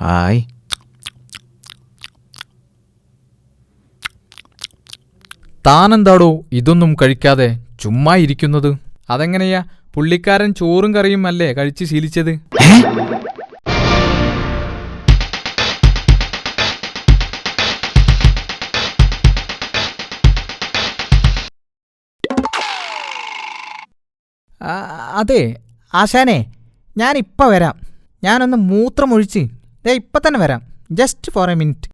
Hi താനെന്താടോ ഇതൊന്നും കഴിക്കാതെ ചുമ്മാ ഇരിക്കുന്നത്? അതെങ്ങനെയാ പുള്ളിക്കാരൻ ചോറും കറിയും അല്ലേ കഴിച്ച് ശീലിച്ചത്? അതെ ആശാനെ ഞാൻ ഇപ്പം വരാം. ഞാനൊന്ന് മൂത്രമൊഴിച്ച് ദേ ഇപ്പൊ തന്നെ വരാം. ജസ്റ്റ് ഫോർ എ മിനിറ്റ്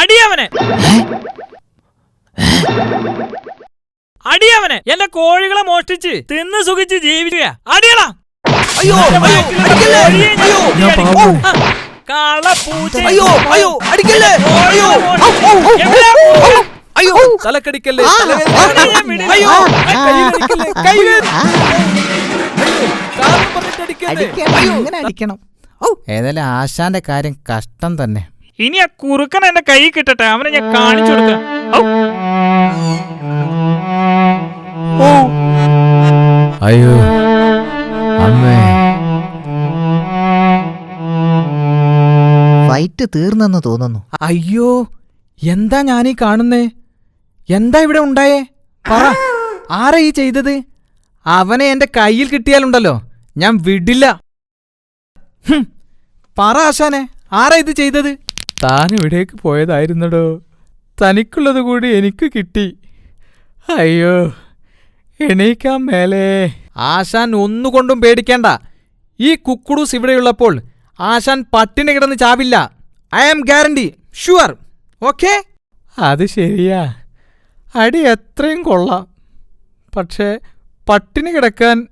അടിയവനെ. അടിയവനെ എന്റെ കോഴികളെ മോഷ്ടിച്ച് തിന്ന് സുഖിച്ച് ജീവിക്കുക. അടിയടാ. അയ്യോ, അയ്യോ, അടിക്കല്ലേ? അയ്യോ, ഞാൻ പാവം. അയ്യോ അയ്യോ അടിക്കല്ലേ? അയ്യോ ഔ, ഔ, ഔ, എവിടെയാ പോവുക? അയ്യോ തലക്കടിക്കല്ലേ? ആ, തല-? അയ്യോ പറഞ്ഞിട്ട് അടിക്കല്ലേ? അടിക്കണം. ഏതായാലും ആശാന്റെ കാര്യം കഷ്ടം തന്നെ. ഇനി ആ കുറുക്കൻ എന്റെ കൈ കിട്ടട്ടെ? അവനെ ഞാൻ കാണിച്ചു കൊടുക്കാം. അയ്യോ. അമ്മേ. ഫൈറ്റ് തീർന്നെന്ന് തോന്നുന്നു. അയ്യോ എന്താ ഞാനീ കാണുന്നേ? എന്താ ഇവിടെ ഉണ്ടായേ? പറ. ആരാ ഈ ചെയ്തത്? അവനെ എന്റെ കയ്യിൽ കിട്ടിയാലുണ്ടല്ലോ. ഞാൻ വിടില്ല. പറ ആശാനെ ആരാ ഇത് ചെയ്തത്? താൻ ഇവിടേക്ക് പോയതായിരുന്നടോ. തനിക്കുള്ളത് കൂടി എനിക്ക് കിട്ടി. അയ്യോ എണീക്കാൻ മേലേ. ആശാൻ ഒന്നുകൊണ്ടും പേടിക്കേണ്ട. ഈ കുക്കുടൂസ് ഇവിടെയുള്ളപ്പോൾ ആശാൻ പട്ടിണി കിടന്ന് ചാവില്ല. I am guarantee sure okay അത് ശരിയാ. അടി എത്രയും കൊള്ളാം. പക്ഷേ പട്ടിണി കിടക്കാൻ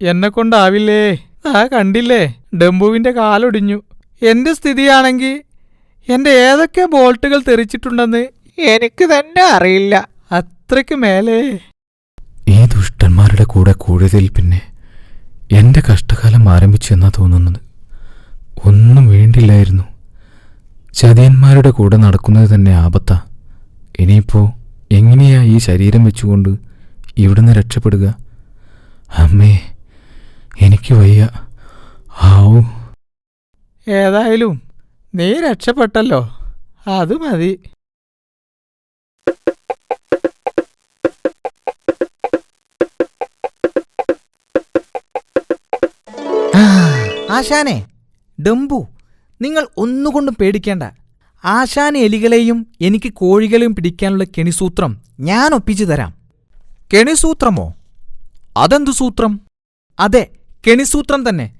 എന്നെ കൊണ്ടാവില്ലേ ആ കണ്ടില്ലേ? ഡെമ്പുവിന്റെ കാലൊടിഞ്ഞു. എന്റെ സ്ഥിതിയാണെങ്കിൽ എന്റെ ഏതൊക്കെ ബോൾട്ടുകൾ തെറിച്ചിട്ടുണ്ടെന്ന് എനിക്ക് തന്നെ അറിയില്ല. അത്രയ്ക്ക് മേലേ. ഈ ദുഷ്ടന്മാരുടെ കൂടെ കൂടിയതിൽ പിന്നെ എന്റെ കഷ്ടകാലം ആരംഭിച്ചെന്നാ തോന്നുന്നത്? ഒന്നും വേണ്ടില്ലായിരുന്നു. ചതിയന്മാരുടെ കൂടെ നടക്കുന്നത് തന്നെ ആപത്താ. ഇനിയിപ്പോ എങ്ങനെയാ ഈ ശരീരം വെച്ചുകൊണ്ട് ഇവിടുന്ന് രക്ഷപ്പെടുക? അമ്മേ എനിക്ക് വയ്യ. ആവൂ ഏതായാലും നീ രക്ഷപ്പെട്ടല്ലോ. അത് മതി. ആ, ആശാനെ ഡംബു നിങ്ങൾ ഒന്നുകൊണ്ടും പേടിക്കേണ്ട. ആശാൻ എലികളെയും എനിക്ക് കോഴികളെയും പിടിക്കാനുള്ള കെണിസൂത്രം ഞാൻ ഒപ്പിച്ചു തരാം. കെണിസൂത്രമോ? അതെന്തു സൂത്രം? അതെ കെണിസൂത്രം തന്നെ.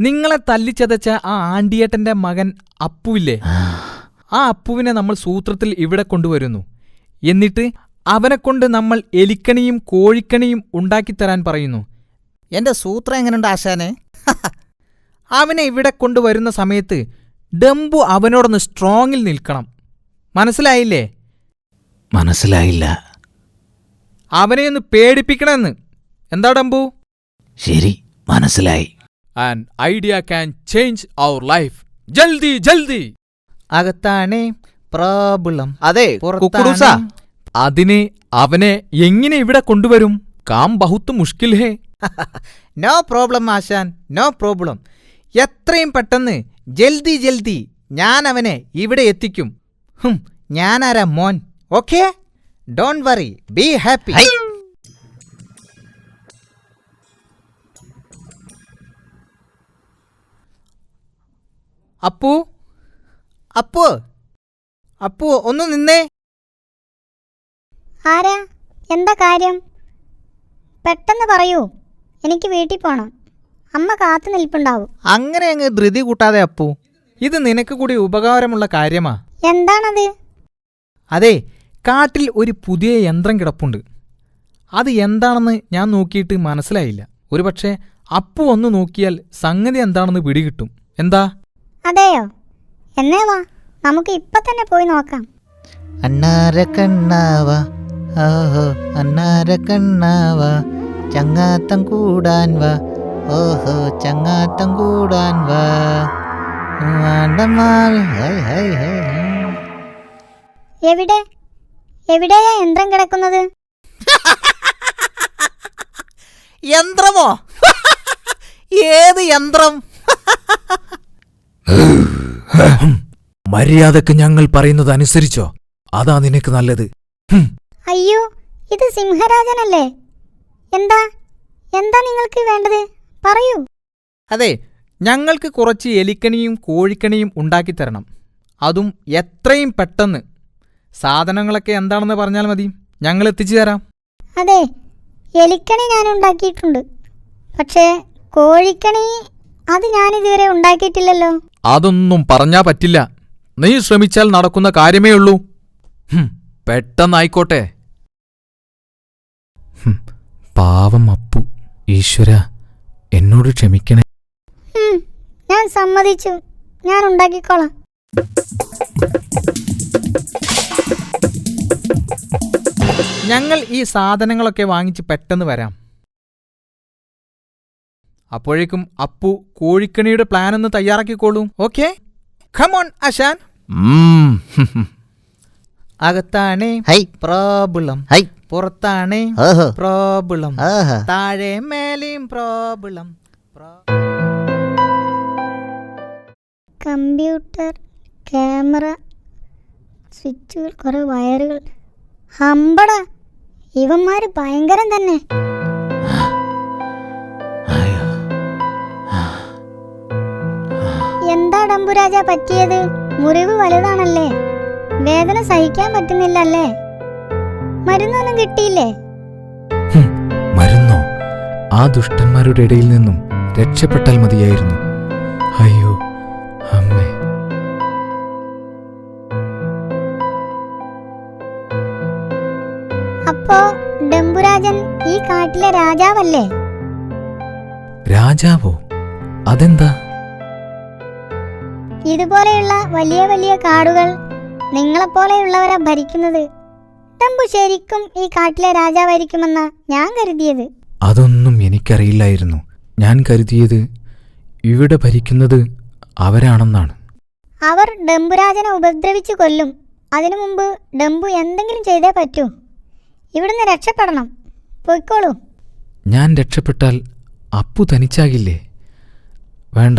നിങ്ങളെ തല്ലിച്ചതച്ച ആ ആണ്ടിയേട്ടന്റെ മകൻ അപ്പുവില്ലേ? ആ അപ്പുവിനെ നമ്മൾ സൂത്രത്തിൽ ഇവിടെ കൊണ്ടുവരുന്നു. എന്നിട്ട് അവനെക്കൊണ്ട് നമ്മൾ എലിക്കണിയും കോഴിക്കണിയും ഉണ്ടാക്കിത്തരാൻ പറയുന്നു. എന്റെ സൂത്രം എങ്ങനെയുണ്ട് ആശാനെ? അവനെ ഇവിടെ കൊണ്ടുവരുന്ന സമയത്ത് ഡംബു അവനോടൊന്ന് സ്ട്രോങ്ങിൽ നിൽക്കണം. മനസ്സിലായില്ലേ? മനസ്സിലായില്ല. അവനെ ഒന്ന് പേടിപ്പിക്കണമെന്ന്. എന്താ ഡംബു? ശരി. മനസ്സിലായി. And idea can change our life ജൽദി ജൽദി. അകത്താണേ പ്രോബ്ലം. അതെ അതിനെ അവനെ എങ്ങനെ ഇവിടെ കൊണ്ടുവരും? കാം ബഹുത്ത് മുഷ്കിൽ ഹേ. നോ പ്രോബ്ലം ആശാൻ. No problem. എത്രയും പെട്ടെന്ന് ജൽദി ജൽദി ഞാൻ അവനെ ഇവിടെ എത്തിക്കും. ഞാനാരാ മോൻ? Okay? Don't worry be happy Appu Appu Appu ഒന്ന് നിന്നേ. ആരാ? എന്താ കാര്യം? പെട്ടെന്ന് പറയൂ. എനിക്ക് വീട്ടിൽ പോണം. അമ്മ കാത്തു നിൽപ്പുണ്ടാവും. അങ്ങനെ അങ്ങ് ധൃതി കൂട്ടാതെ അപ്പു ഇത് നിനക്ക് കൂടി ഉപകാരമുള്ള കാര്യമാ. എന്താണത്? അതെ കാട്ടിൽ ഒരു പുതിയ യന്ത്രം കിടപ്പുണ്ട്. അത് എന്താണെന്ന് ഞാൻ നോക്കിയിട്ട് മനസ്സിലായില്ല. ഒരുപക്ഷെ അപ്പു ഒന്ന് നോക്കിയാൽ സംഗതി എന്താണെന്ന് പിടികിട്ടും. എന്താ? അതെയോ? എന്നേ വാ നമുക്ക് ഇപ്പൊ തന്നെ പോയി നോക്കാം. അന്നാര കണ്ണാവ ഓഹോ അന്നാര കണ്ണാവ ചങ്ങാത്തം കൂടാൻ വാ ഓഹോ ചങ്ങാത്തം കൂടാൻ വാ. വാണ്ടമാവി ഹൈ ഹൈ ഹൈ ഹൈ. എവിടെ? എവിടെയാ യന്ത്രം കിടക്കുന്നത്? യന്ത്രമോ? ഏത് യന്ത്രം? മര്യാദയ്ക്ക് ഞങ്ങൾ പറയുന്നത് അനുസരിച്ചോ അതാ നിനക്ക് നല്ലത്. അയ്യോ ഇത് സിംഹരാജനല്ലേ? എന്താ എന്താ നിങ്ങൾക്ക് വേണ്ടത്? പറയൂ. അതെ ഞങ്ങൾക്ക് കുറച്ച് എലിക്കണിയും കോഴിക്കണിയും ഉണ്ടാക്കിത്തരണം അതും എത്രയും പെട്ടെന്ന്. സാധനങ്ങളൊക്കെ എന്താണെന്ന് പറഞ്ഞാൽ മതി. ഞങ്ങൾ എത്തിച്ചു തരാം. അതെ എലിക്കണി ഞാൻ ഉണ്ടാക്കിയിട്ടുണ്ട്. പക്ഷേ കോഴിക്കണി അത് ഞാനിതുവരെ ഉണ്ടാക്കിയിട്ടില്ലല്ലോ. അതൊന്നും പറഞ്ഞാ പറ്റില്ല. നീ ശ്രമിച്ചാൽ നടക്കുന്ന കാര്യമേ ഉള്ളൂ. പെട്ടെന്നായിക്കോട്ടെ. പാവം അപ്പു. ഈശ്വര എന്നോട് ക്ഷമിക്കണേ. ഞാൻ സമ്മതിച്ചു. ഞാൻ ഉണ്ടാക്കിക്കോളാം. ഞങ്ങൾ ഈ സാധനങ്ങളൊക്കെ വാങ്ങിച്ച് പെട്ടെന്ന് വരാം. അപ്പോഴേക്കും അപ്പു കോഴിക്കണിയുടെ പ്ലാൻ ഒന്ന് തയ്യാറാക്കിക്കോളൂ. ഓക്കെ ഖമോൺ അശാൻ. അകത്താണേ ഹൈ. പ്രോബിളം ഹൈ. പുറത്താണേ പ്രോബ്ലം പ്രോബിളം താഴെ മേലെയും പ്രോബിളം കമ്പ്യൂട്ടർ ക്യാമറ സ്വിച്ചുകൾ കുറേ വയറുകൾ. ഹമ്പട. ഇവന്മാര് ഭയങ്കരം തന്നെ. ഡംബുരാജ പറ്റിയത്? മുറിവ് വലുതാണല്ലേ? വേദന സഹിക്കാൻ പറ്റുന്നില്ലല്ലേ? മരുന്നൊന്നും കിട്ടിയില്ലേ? മരുന്നോ? ആ ദുഷ്ടന്മാരുടെ ഇടയിൽ നിന്നും രക്ഷപ്പെട്ടാൽ മതിയായിരുന്നു. അയ്യോ അമ്മേ. അപ്പോ ഡംബുരാജൻ ഈ കാട്ടിലെ രാജാവല്ലേ? രാജാവോ? അതെന്താ? ഇതുപോലെയുള്ള വലിയ വലിയ കാടുകൾ നിങ്ങളെപ്പോലെയുള്ളവരാ ഭരിക്കുന്നത്. തമ്പു ശരിക്കും ഈ കാട്ടിലെ രാജാവായിരിക്കുമെന്ന ഞാൻ കരുതിയത്. അതൊന്നും എനിക്കറിയില്ലായിരുന്നു. ഞാൻ കരുതിയത് ഇവിടെ ഭരിക്കുന്നത് അവരാണെന്നാണ്. അവർ ഡംബുരാജനെ ഉപദ്രവിച്ചു കൊല്ലും. അതിനു മുമ്പ് ഡംബു എന്തെങ്കിലും ചെയ്തേ പറ്റൂ. ഇവിടുന്ന് രക്ഷപ്പെടണം. പൊയ്ക്കോളൂ. ഞാൻ രക്ഷപ്പെട്ടാൽ അപ്പു തനിച്ചാകില്ലേ? വേണ്ട.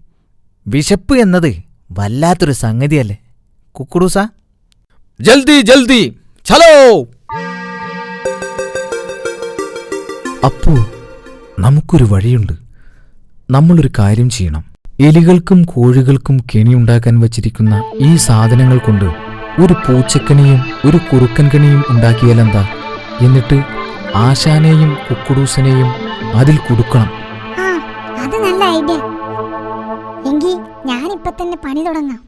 വിശപ്പ് എന്നത് വല്ലാത്തൊരു സംഗതിയല്ലേ? കുക്കുറൂസ? ജൽദി ജൽദി ചലോ! അപ്പു നമുക്കൊരു വഴിയുണ്ട്. നമ്മളൊരു കാര്യം ചെയ്യണം. എലികൾക്കും കോഴികൾക്കും കെണിയുണ്ടാക്കാൻ വച്ചിരിക്കുന്ന ഈ സാധനങ്ങൾ കൊണ്ട് ഒരു പൂച്ചക്കണിയും ഒരു കുറുക്കൻ കണിയും ഉണ്ടാക്കിയാലെന്താ എന്നിട്ട് ആശാനെയും കുക്കുടൂസനെയും അതിൽ കുടുക്കണം. എങ്കിൽ ഞാനിപ്പോ തന്നെ പണി തുടങ്ങാം.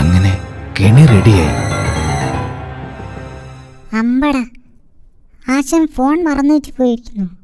അങ്ങനെ കെണി റെഡിയായി. അമ്പട. ആശൻ ഫോൺ മറന്നു വെച്ച് പോയിരിക്കുന്നു.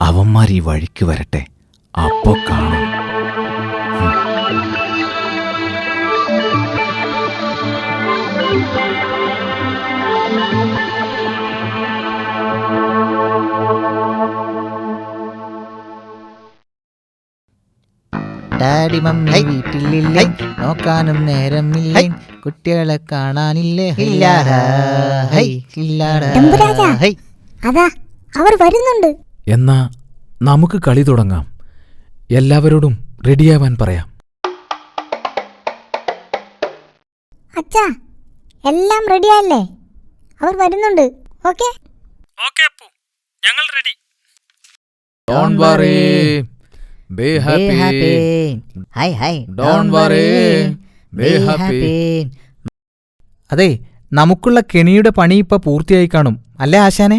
അവന്മാർ ഈ വഴിക്ക് വരട്ടെ. അപ്പോ കാണാം. ഡാഡി മമ്മി വീട്ടിലില്ലേ? നോക്കാനും നേരമില്ലേ? കുട്ടികളെ കാണാനില്ലേ? ഇല്ലാടാ. ഹൈ. ഇല്ലാടാ. ഹൈ. അതാ അവർ വരുന്നുണ്ട്. എന്നാ നമുക്ക് കളി തുടങ്ങാം. എല്ലാവരോടും റെഡിയാവാൻ പറയാം. അച്ഛാ എല്ലാം റെഡിയല്ലേ അവർ വരുന്നുണ്ട്. ഓക്കെ? ഓക്കെ അപ്പു. ഞങ്ങൾ ready. Don't worry be happy happy. ഹൈ ഹൈ Don't വറി ബി ഹാപ്പി അതെ നമുക്കുള്ള കെണിയുടെ പണി ഇപ്പൊ പൂർത്തിയായി കാണും. അല്ലേ ആശാനെ?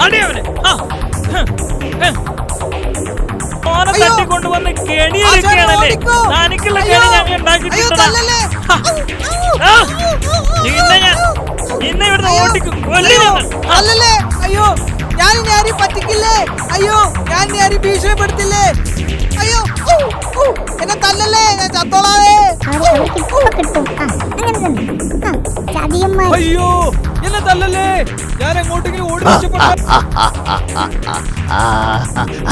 അടിയവനെ ആ, ഹ്, ഹ്. ഓനെ തട്ടിക്കൊണ്ടുവന്ന് കെണിയൊരുക്കുകയാണല്ലേ തനിക്കുള്ള കെണി ഞങ്ങൾ ഉണ്ടാക്കിയിട്ടുണ്ടടാ ആ, നിന്നെ ഞാൻ നിന്നെ ഇവിടുന്ന് ഓടിക്കും കൊല്ലും അല്ലല്ലേ അയ്യോ ഞാൻ ഇനി ആരെയും പറ്റിക്കില്ലേ അയ്യോ ഞാൻ ഇനി ആരെയും ഭീഷണിപ്പെടുത്തില്ലേ അയ്യോ എന്നെ തല്ലല്ലേ ഞാൻ ചത്തോളാവേ അയ്യോ എന്നെ തല്ലല്ലേ ഞാൻ എങ്ങോട്ടെങ്കിലും ഓടി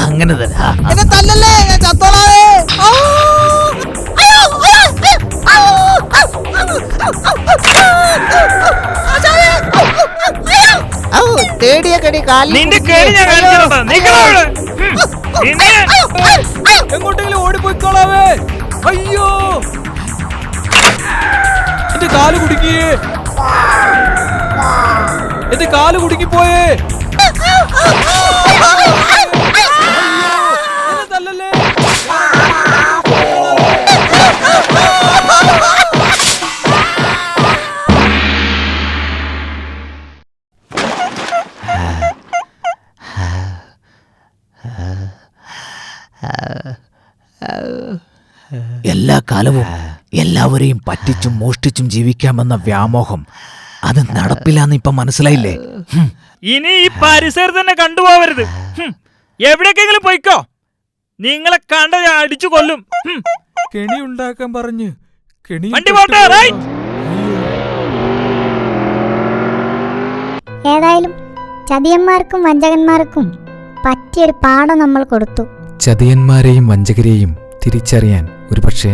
അങ്ങനെ തന്നെ എന്നെ തല്ലല്ലേ ഞാൻ ചത്തോളാവേ തേടിയ കടി കാലിൽ നിന്റെ ഞാൻ എങ്ങോട്ടെങ്കിലും ഓടിപ്പോയിക്കോളാവേ അയ്യോ എന്റെ കാൽ കുടുങ്ങിയേ എന്റെ കാൽ കുടുങ്ങിപ്പോയേ. പോയേ എല്ലാ കാലവും എല്ലാവരെയും പറ്റിച്ചും മോഷ്ടിച്ചും ജീവിക്കാമെന്ന വ്യാമോഹം അത് നടപ്പിലാന്ന് ഇപ്പൊ മനസ്സിലായില്ലേ? ഇനി ഈ പരിസരത്ത് തന്നെ കണ്ടുപോവരുത്. എവിടേക്കെങ്കിലും പോയിക്കോ. നിങ്ങളെ കണ്ട ഞാൻ അടിച്ചു കൊല്ലും. കെണി ഉണ്ടാക്കാൻ പറഞ്ഞു കെണി വണ്ടി പോട്ടെ, റൈറ്റ്. ഏതായാലും ചതിയന്മാർക്കും വഞ്ചകന്മാർക്കും പറ്റിയൊരു പാഠം നമ്മൾ കൊടുത്തു. ചതിയന്മാരെയും വഞ്ചകരെയും തിരിച്ചറിയാൻ ഒരുപക്ഷെ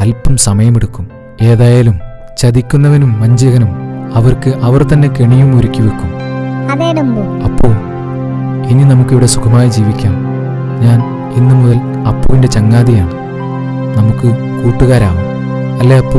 അല്പം സമയമെടുക്കും. ഏതായാലും ചതിക്കുന്നവനും വഞ്ചകനും അവർക്ക് അവർ തന്നെ കെണിയും ഒരുക്കി വെക്കും. അപ്പോ ഇനി നമുക്കിവിടെ സുഖമായി ജീവിക്കാം. ഞാൻ ഇന്നു മുതൽ അപ്പുവിന്റെ ചങ്ങാതിയാണ്. നമുക്ക് കൂട്ടുകാരാവാം. അല്ലേ അപ്പു?